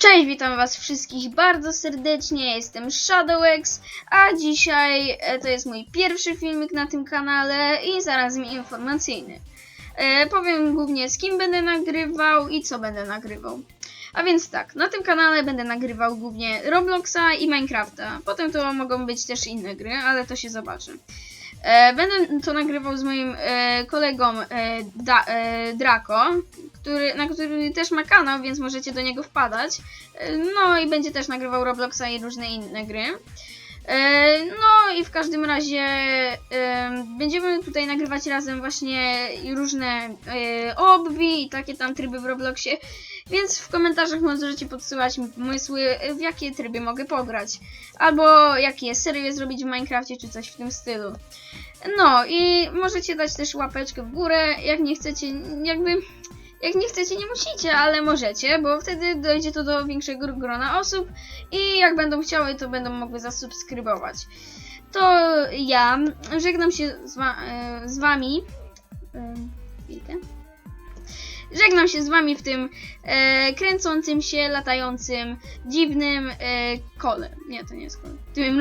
Cześć, witam was wszystkich bardzo serdecznie, jestem ShadowX, a dzisiaj e, to jest mój pierwszy filmik na tym kanale i zarazem informacyjny. E, powiem głównie z kim będę nagrywał i co będę nagrywał. A więc tak, na tym kanale będę nagrywał głównie Robloxa i Minecrafta. Potem to mogą być też inne gry, ale to się zobaczy. E, będę to nagrywał z moim e, kolegą e, da, e, Draco, który, na który też ma kanał, więc możecie do niego wpadać. E, No i będzie też nagrywał Robloxa i różne inne gry. E, No i w każdym razie e, będziemy tutaj nagrywać razem właśnie różne e, obwi i takie tam tryby w Robloxie, więc w komentarzach możecie podsyłać mi pomysły, e, w jakie tryby mogę pograć, albo jakie serie zrobić w Minecrafcie, czy coś w tym stylu. No i możecie dać też łapeczkę w górę, jak nie chcecie, jakby jak nie chcecie, nie musicie, ale możecie, bo wtedy dojdzie to do większego grona osób i jak będą chciały, to będą mogły zasubskrybować. To ja żegnam się z, wa- e, z wami. E, Chwilkę. Żegnam się z wami w tym e, kręcącym się, latającym, dziwnym e, kole. Nie, to nie jest kole. Tym